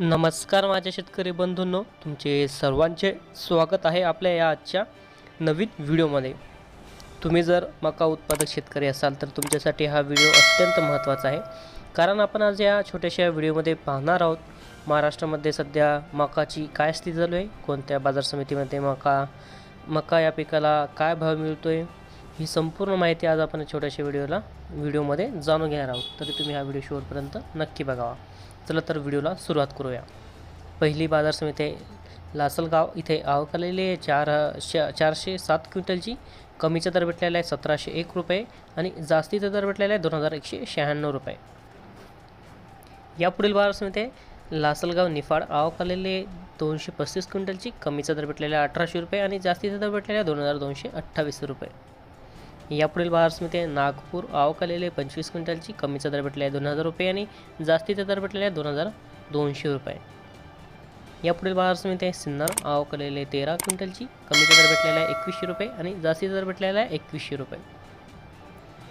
नमस्कार माझ्या शेतकरी बंधूंनो तुमचे सर्वांचे स्वागत आहे आपल्या या आजच्या नवीन व्हिडिओमध्ये. तुम्ही जर मका उत्पादक शेतकरी असाल तर तुमच्यासाठी हा व्हिडिओ अत्यंत महत्त्वाचा आहे. कारण आपण आज या छोट्याशा व्हिडिओमध्ये पाहणार आहोत महाराष्ट्रामध्ये सध्या मकाची काय स्थिती चालू आहे कोणत्या बाजार समितीमध्ये मका मका या पिकाला काय भाव मिळतो आहे ही संपूर्ण माहिती आज आपण छोट्याशा व्हिडिओला व्हिडिओमध्ये जाणून घेणार आहोत. तरी तुम्ही हा व्हिडिओ शेवटपर्यंत नक्की बघावा. चला तर व्हिडिओला सुरुवात करूया. पहिली बाजार समिती आहे लासलगाव इथे आवक आलेली आहे. चार श चारशे सात क्विंटलची कमीचा दर भेटलेला आहे सतराशे एक रुपये आणि जास्तीचा दर भेटलेला आहे दोन हजार एकशे शहाण्णव रुपये. यापुढील बाजार समिती आहे लासलगाव निफाड आवक आलेली आहे दोनशे पस्तीस क्विंटलची कमीचा दर भेटलेला आहे अठराशे रुपये आणि जास्तीचा दर भेटलेला आहे दोन हजार दोनशे अठ्ठावीस रुपये. यापुढील बाजार आहे नागपूर आवकलेले पंचवीस क्विंटलची कमीचा दर भेटलेला आहे दोन हजार रुपये आणि जास्तीचा दर भेटलेला आहे दोन हजार दोनशे रुपये. यापुढील बाजार समिती आहे सिन्नर आवकलेले आहे तेरा क्विंटलची कमीचा दर भेटलेला आहे एकवीसशे रुपये आणि जास्तीचा दर भेटलेला आहे एकवीसशे रुपये.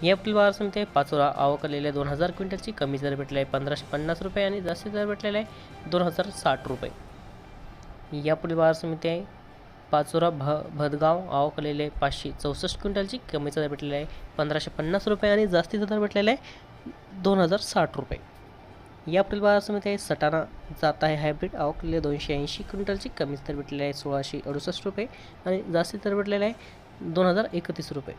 यापुढील बाजार समिती आहे पाचोरा आवकलेल्या दोन हजार क्विंटलची कमीचा दर भेटलेला आहे पंधराशे पन्नास रुपये आणि जास्तीचा दर भेटलेला आहे दोन हजार साठ रुपये. यापुढील बाजार समिती आहे पाचोरा भ भदगाव आवकलेले पाचशे चौसष्ट क्विंटलची कमीचा दर भेटलेला आहे. पंधराशे पन्नास रुपये आणि जास्तीचा दर भेटलेला आहे. दोन हजार साठ रुपये. यापुढील बाजार समिती आहे. सटाणा जात आहे हायब्रिड. आवकलेले दोनशे ऐंशी क्विंटलची कमीच दर भेटलेला आहे. सोळाशे अडुसष्ट रुपये आणि जास्ती दर भेटलेला आहे. दोन हजार एकतीस रुपये.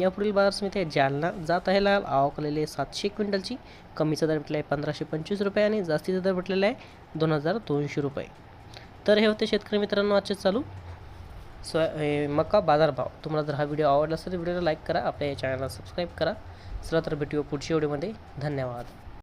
यापुढील बाजार समिती आहे. जालना जात आहे. लाल. आवकलेले सातशे क्विंटलची कमीचा दर भेटला आहे. पंधराशे पंचवीस रुपये आणि जास्तीचा दर भेटलेला आहे. दोन हजार दोनशे रुपये. तर हे होते शेतकरी मित्रांनो आजचे चालू. स्व मका बाजारभाव. तुम्हाला जर हा व्हिडिओ आवडला असेल तर व्हिडिओला लाईक करा. आपल्या या चॅनलला सबस्क्राईब करा. चला तर भेटूया पुढच्या व्हिडिओमध्ये धन्यवाद.